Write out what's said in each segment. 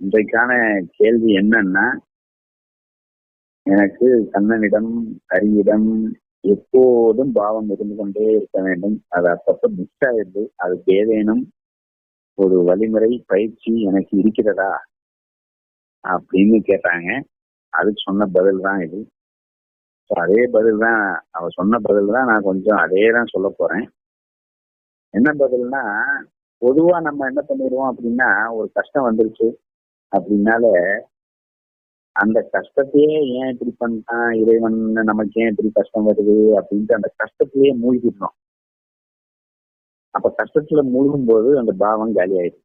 இன்றைக்கான கேள்வி என்னன்னா எனக்கு கண்ணனிடம் கரியிடம் எப்போதும் பாவம் இருந்து கொண்டே இருக்க வேண்டும். அது அப்பப்ப மிஸ் ஆயிடுது. அதுக்கு ஏதேனும் ஒரு வழிமுறை பயிற்சி எனக்கு இருக்கிறதா அப்படின்னு கேட்டாங்க. அதுக்கு சொன்ன பதில் தான் இது. அதே பதில் தான் அவ சொன்ன பதில் தான் நான் கொஞ்சம் அதே தான் சொல்ல போறேன். என்ன பதில்னா பொதுவா நம்ம என்ன பண்ணிடுவோம் அப்படின்னா ஒரு கஷ்டம் வந்துருச்சு. அப்படின்னால அந்த கஷ்டத்தையே ஏன் இப்படி பண்ணிட்டான்? இறைவன் நமக்கு ஏன் இப்படி கஷ்டம் வருது? அப்படின்ட்டு அந்த கஷ்டத்திலேயே மூழ்கிடுறோம் அப்ப கஷ்டத்துல மூழ்கும் போது அந்த பாவம் காலி ஆயிடுது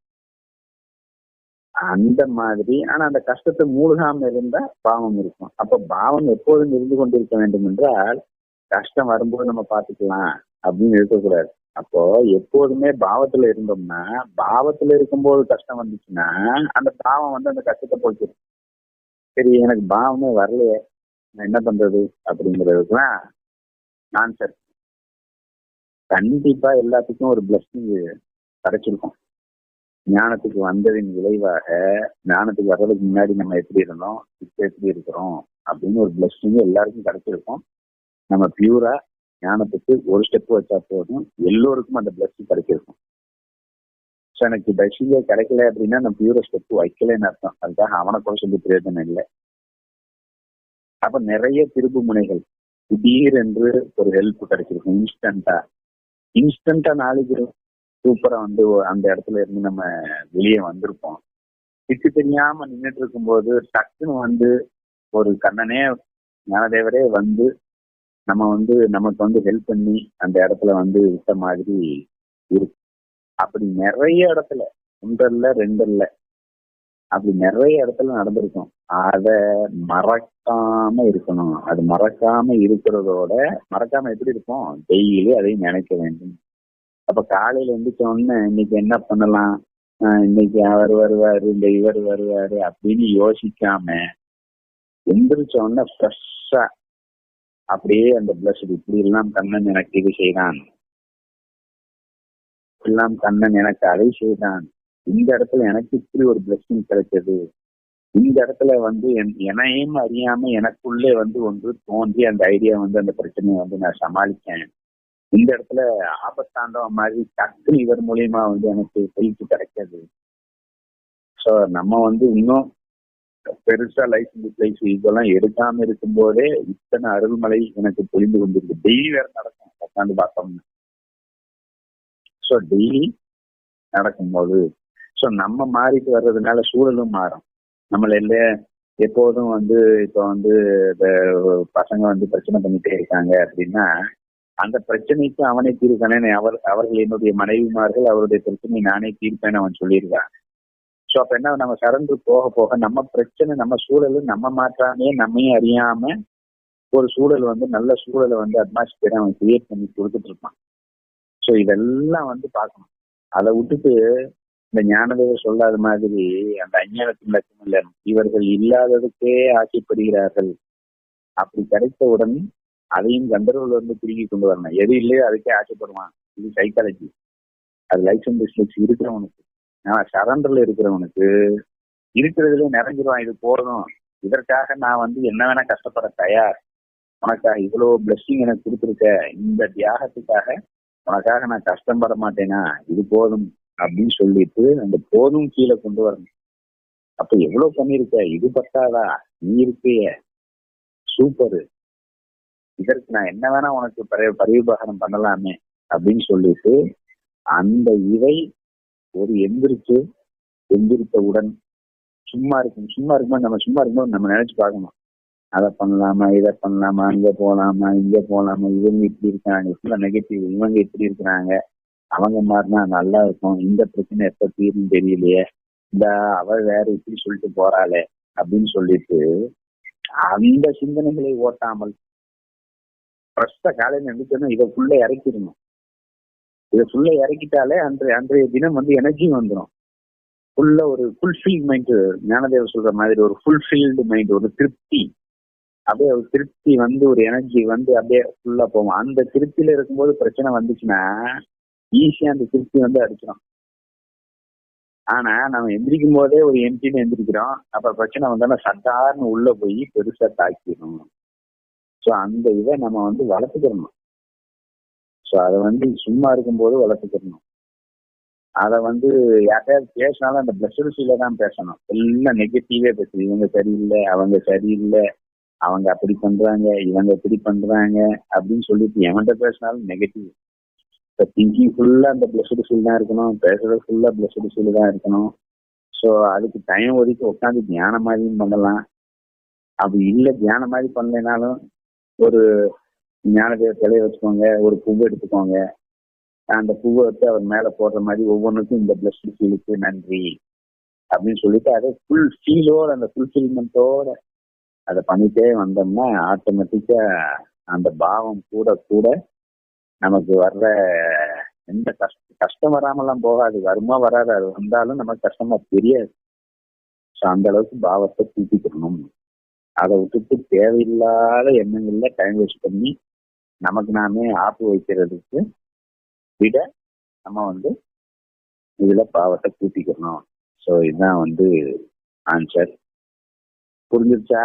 அந்த மாதிரி ஆனா அந்த கஷ்டத்தை மூழ்காம இருந்தா பாவம் இருக்கும். அப்ப பாவம் எப்போதும் இருந்து கொண்டிருக்க வேண்டும் என்றால் கஷ்டம் வரும்போது நம்ம பாத்துக்கலாம் அப்படின்னு இருக்கக்கூடாது. அப்போ எப்போதுமே பாவத்துல இருந்தோம்னா பாவத்துல இருக்கும்போது கஷ்டம் வந்துச்சுன்னா அந்த பாவம் வந்து அந்த கஷ்டத்தை போச்சுடும் சரி எனக்கு பாவமே வரலையே நான் என்ன பண்றது அப்படிங்கிறதுக்குலாம் நான் சார் கண்டிப்பா எல்லாத்துக்கும் ஒரு பிளஸ்ஸிங் கிடைச்சிருக்கும். ஞானத்துக்கு வந்ததின் விளைவாக ஞானத்துக்கு வர்றதுக்கு முன்னாடி நம்ம எப்படி இருந்தோம் இப்போ எப்படி இருக்கிறோம் அப்படின்னு ஒரு பிளஸ்ஸிங் எல்லாருக்கும் கிடைச்சிருக்கும். நம்ம பியூரா ஞானத்துக்கு ஒரு ஸ்டெப் வச்சா போதும். எல்லோருக்கும் அந்த பிளஸ்ஸிங் கிடைச்சிருக்கும். ஸோ எனக்கு பிளஸ்ஸிங்கே கிடைக்கல அப்படின்னா நான் பியூர ஸ்டெப் வைக்கலன்னு அர்த்தம். அதுக்காக அவனை கூட சொல்லி பிரயோஜனம் இல்லை. அப்ப நிறைய திருப்பு முனைகள். திடீர் என்று ஒரு ஹெல்ப் கிடைச்சிருக்கும். இன்ஸ்டன்டா இன்ஸ்டன்டா நாளைக்கு சூப்பரா வந்து அந்த இடத்துல இருந்து நம்ம வெளியே வந்திருப்போம். திட்டு தெரியாம நின்றுட்டு இருக்கும்போது டக்குன்னு வந்து ஒரு கண்ணனே ஞானதேவரே வந்து நம்ம வந்து நமக்கு வந்து ஹெல்ப் பண்ணி அந்த இடத்துல வந்து விட்ட மாதிரி இருக்கு. அப்படி நிறைய இடத்துல ஒன்றல்ல ரெண்டல்ல அப்படி நிறைய இடத்துல நடந்திருக்கும். அத மறக்காம இருக்கணும். அது மறக்காம இருக்கிறதோட மறக்காம எப்படி இருக்கும் டெய்லி அதையும் நினைக்க வேண்டும். அப்ப காலையில எந்திரிச்ச உடனே இன்னைக்கு என்ன பண்ணலாம்? இன்னைக்கு அவர் வருவாரு இந்த இவர் வருவாரு அப்படின்னு யோசிக்காம எந்திரிச்ச உடனே ஃப்ரெஷ்ஷா அப்படியே அந்த பிளஸ்ட் இப்படி எல்லாம் கண்ணன் எனக்கு இது செய்தான். எல்லாம் கண்ணன் எனக்கு அதை செய்தான். இந்த இடத்துல எனக்கு இப்படி ஒரு பிளஸ்டிங் கிடைச்சது இந்த இடத்துல வந்து என்- என்னையும் அறியாம எனக்குள்ளே வந்து ஒன்று தோன்றி அந்த ஐடியா வந்து அந்த பிரச்சனையை வந்து நான் சமாளிச்சேன் இந்த இடத்துல ஆபத்தாண்டவ மாதிரி டக்குன்னு இவர் மூலியமா வந்து எனக்கு ஹெல்ப் கிடைக்காது ஸோ நம்ம வந்து இன்னும் பெருசா லைசன்ஸ் லைசன்ஸ் இதெல்லாம் எடுக்காம இருக்கும்போதே இத்தனை அருள்மலை எனக்கு புரிந்து கொண்டிருக்கு. டெய்லி வேற நடக்கும். உட்காந்து பார்த்தோம்னா. ஸோ டெய்லி நடக்கும்போது ஸோ நம்ம மாறிட்டு வர்றதுனால சூழலும் மாறும். நம்மள இல்ல எப்போதும் வந்து இப்போ வந்து இந்த பசங்க வந்து பிரச்சனை பண்ணிட்டே இருக்காங்க அப்படின்னா அந்த பிரச்சனைக்கு அவனை தீர்க்கணும் அவர் அவர்கள் என்னுடைய மனைவிமார்கள் அவருடைய பிரச்சனை நானே தீர்ப்பேன்னு அவன் சொல்லியிருக்கான். ஸோ அப்ப என்ன நம்ம சரண்டு போக போக நம்ம பிரச்சனை நம்ம சூழல் நம்ம மாற்றாமே நம்மையும் அறியாம ஒரு சூழல் வந்து நல்ல சூழலை வந்து அட்மாஸ்பியர் அவன் கிரியேட் பண்ணி கொடுத்துட்டு இருப்பான். ஸோ இதெல்லாம் வந்து பார்க்கணும். அதை விட்டுட்டு இந்த ஞானதேவர் சொல்லாத மாதிரி அந்த அஞ்ஞானத்தின் லட்சம் இல்லை. இவர்கள் இல்லாததுக்கே ஆசைப்படுகிறார்கள். அப்படி கிடைத்தவுடன் அதையும் கந்தர்வல் வந்து திரும்பி கொண்டு வரணும். எது இல்லையோ அதுக்கே ஆசைப்படுவான். இது சைக்காலஜி அது லைஃப் அண்ட் டிஸ்ட்ரிக்ஸ் இருக்கிறவனுக்கு. நான் சரண்டர்ல இருக்கிறவனுக்கு இருக்கிறதுல நிறைஞ்சிருவான் இது போதும். இதற்காக நான் வந்து என்ன வேணா கஷ்டப்பட தயார். உனக்காக இவ்வளவு பிளஸ்ஸிங் எனக்கு கொடுத்துருக்க. இந்த தியாகத்துக்காக உனக்காக நான் கஷ்டப்பட மாட்டேனா? இது போதும் அப்படின்னு சொல்லிட்டு அந்த போதும் கீழே கொண்டு வரணும். அப்ப எவ்வளவு பண்ணிருக்க இது பத்தாதா? நீ இருக்கிய சூப்பரு இதற்கு நான் என்ன வேணா உனக்கு பரி பரிவிபாகனம் பண்ணலாமே அப்படின்னு சொல்லிட்டு அந்த இவை ஒரு எந்திரிச்சு எந்திரித்தவுடன் சும்மா இருக்கும் சும்மா இருக்கும்போது நம்ம சும்மா இருக்கும்போது நம்ம நினைச்சு பார்க்கணும். அதை பண்ணலாமா இதை பண்ணலாமா அங்க போலாமா இங்க போலாமா இவங்க இப்படி இருக்காங்க ஃபுல்லா நெகட்டிவ் இவங்க இப்படி இருக்கிறாங்க. அவங்க மாறினா நல்லா இருக்கும். இந்த பிரச்சனை எப்ப தீரும் தெரியலையே. இந்த அவ வேற இப்படி சொல்லிட்டு போறாளே அப்படின்னு சொல்லிட்டு அந்த சிந்தனைகளை ஓட்டாமல் ஃப்ரெஷ்ஷா காலையில நினைச்சோன்னா இதை ஃபுல்லா இறக்கிடணும். இதை ஃபுல்லா இறக்கிட்டாலே அன்றைய அன்றைய தினம் வந்து எனர்ஜி வந்துடும் ஃபுல்லா ஒரு ஃபுல்ஃபில் மைண்ட் ஞானதேவர் சொல்ற மாதிரி ஒரு ஃபுல்ஃபில்டு மைண்ட் ஒரு திருப்தி. அப்படியே ஒரு திருப்தி வந்து ஒரு எனர்ஜி வந்து அப்படியே ஃபுல்லா போகும். அந்த திருப்தியில இருக்கும்போது பிரச்சனை வந்துச்சுன்னா ஈஸியா அந்த திருப்தி வந்து அடிச்சிடும் ஆனா நம்ம எந்திரிக்கும் போதே ஒரு எம்டின்னு எந்திரிக்கிறோம். அப்புறம் பிரச்சனை வந்தாலும் சட்டார்னு உள்ள போய் பெருசா தாக்கிடும் ஸோ அந்த இதை நம்ம வந்து வளர்த்துக்கிறணும் ஸோ அதை வந்து சும்மா இருக்கும்போது வளர்த்துக்கணும். அதை வந்து யார்கிட்டயாவது பேசினாலும் அந்த பிளஸ்டர்ஸில தான் பேசணும். எல்லாம் நெகட்டிவே பேசுது இவங்க சரியில்லை அவங்க சரியில்லை அவங்க அப்படி பண்றாங்க இவங்க இப்படி பண்றாங்க அப்படின்னு சொல்லிட்டு எவன்கிட்ட பேசினாலும் நெகட்டிவ் இப்போ திங்கிங் ஃபுல்லா அந்த பிளஸ்டு ஃபீல் தான் இருக்கணும். பேசுறது ஃபுல்லா பிளஸ்டு ஃபீல் தான் இருக்கணும். ஸோ அதுக்கு டைம் ஒதுக்கி உட்காந்து தியானம் மாதிரியும் பண்ணலாம். அப்படி இல்லை தியானம் மாதிரி பண்ணலைனாலும் ஒரு ஞானதேவ சிலையை வச்சுக்கோங்க ஒரு பூவை எடுத்துக்கோங்க. அந்த பூவை வச்சு அவர் மேல போடுற மாதிரி ஒவ்வொன்றுக்கும் இந்த பிளஸ்ட் ஃபீலுக்கு நன்றி அப்படின்னு சொல்லிட்டு அதை ஃபுல் ஃபீலோட அந்த ஃபுல்ஃபில்மெண்ட்டோட அதை பண்ணிட்டே வந்தோம்னா ஆட்டோமேட்டிக்கா அந்த பாவம் கூட கூட நமக்கு வர்ற எந்த கஷ்ட கஷ்டம் வராமலாம் போகாது. வருமா வராது. அது வந்தாலும் நமக்கு கஷ்டமா தெரியாது. ஸோ அந்த அளவுக்கு பாவத்தை தூக்கிக்கணும். அதை விட்டுட்டு தேவையில்லாத எண்ணங்கள்ல டைம் வேஸ்ட் பண்ணி நமக்கு நாமே ஆப்பு வைக்கிறதுக்கு விட நம்ம வந்து இதுல பாவத்தை கூட்டிக்கணும் ஸோ இதுதான் வந்து ஆன்சர் புரிஞ்சிருச்சா?